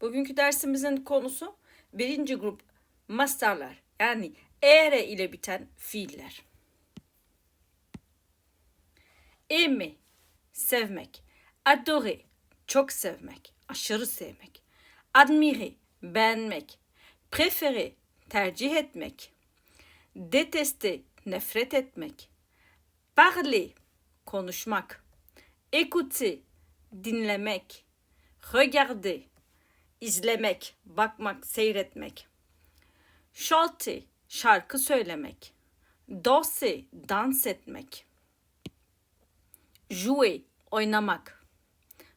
Bugünkü dersimizin konusu birinci grup mastarlar yani ere ile biten fiiller. Aimer, sevmek. Adorer, çok sevmek, aşırı sevmek. Admirer, beğenmek. Préférer, tercih etmek. Détester, nefret etmek. Parler, konuşmak. Écouter, dinlemek. Regarder, izlemek, bakmak, seyretmek. Chanter, şarkı söylemek. Danser, dans etmek. Jouer, oynamak.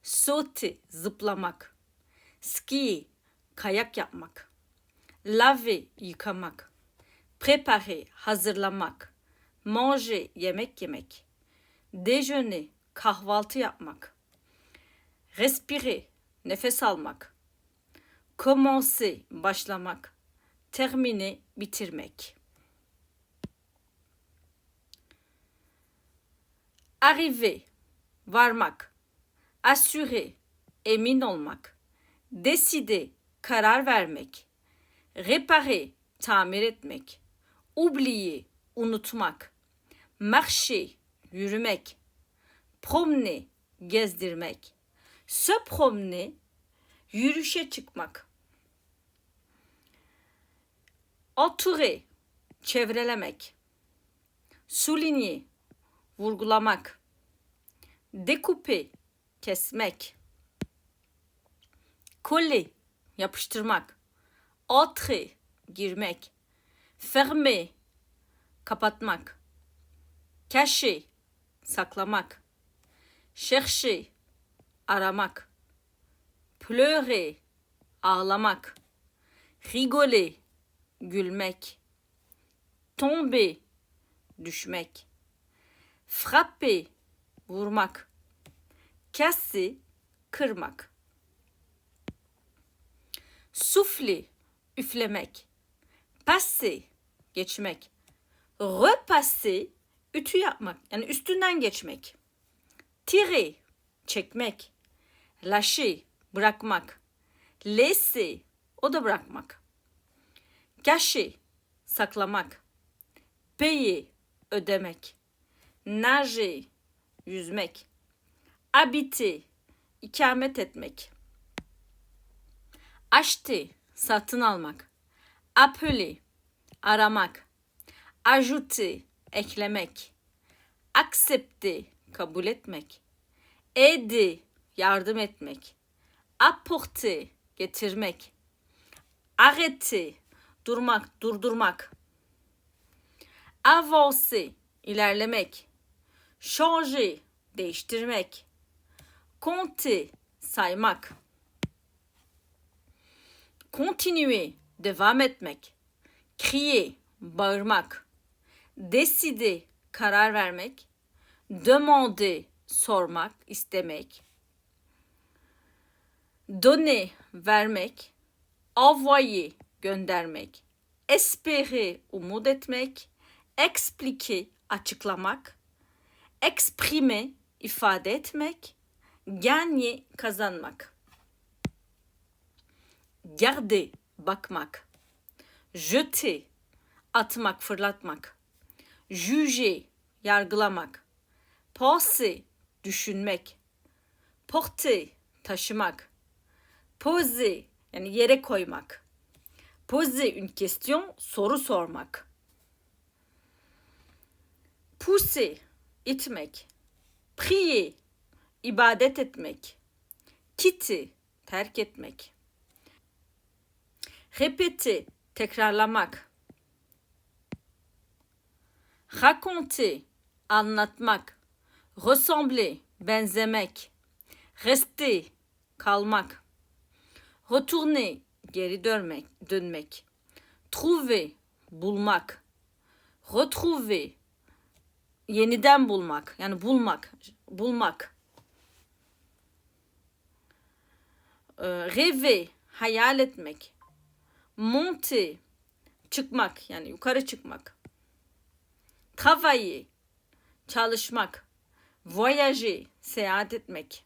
Sauter, zıplamak. Skier, kayak yapmak. Laver, yıkamak. Préparer, hazırlamak. Manger, yemek yemek. Déjeuner, kahvaltı yapmak. Respirer, nefes almak. Commencer, başlamak. Terminer, bitirmek. Arriver, varmak. Assurer, emin olmak. Décider, karar vermek. Réparer, tamir etmek. Oublier, unutmak. Marcher, yürümek. Promener, gezdirmek. Se promener, yürüyüşe çıkmak. Entourer, çevrelemek. Souligner, vurgulamak. Découper, kesmek. Coller, yapıştırmak. Entrer, girmek. Fermer, kapatmak. Cacher, saklamak. Chercher, aramak. Pleurer, ağlamak. Rigoler, gülmek. Tomber, düşmek. Frapper, vurmak. Casser, kırmak. Souffler, üflemek. Passer, geçmek. Repasser, ütü yapmak. Yani üstünden geçmek. Tirer, çekmek. Lâcher, bırakmak. Laisser, o da bırakmak. Cacher, saklamak. Payer, ödemek. Nager, yüzmek. Habiter, ikamet etmek. Acheter, satın almak. Appeler, aramak. Ajouter, eklemek. Accepter, kabul etmek. Aider, yardım etmek. Apporter, getirmek. Arrêter, durmak, durdurmak. Avancer, ilerlemek. Changer, değiştirmek. Compter, saymak. Continuer, devam etmek. Crier, bağırmak. Décider, karar vermek. Demander, sormak, istemek. Donner, vermek. Envoyer, göndermek. Espérer, umut etmek. Expliquer, açıklamak. Exprimer, ifade etmek. Gagner, kazanmak. Garder, bakmak. Jeter, atmak, fırlatmak. Juger, yargılamak. Penser, düşünmek. Porter, taşımak. Poser, yani yere koymak. Poser une question, soru sormak. Pousser, itmek. Prier, ibadet etmek. Quitter, terk etmek. Répéter, tekrarlamak. Raconter, anlatmak. Ressembler, benzemek. Rester, kalmak. Retourner, geri dönmek, dönmek. Trouver, bulmak. Retrouver, yeniden bulmak. Yani bulmak, bulmak. Ee, rêver, hayal etmek. Monter, çıkmak yani yukarı çıkmak. Travailler, çalışmak. Voyager, seyahat etmek.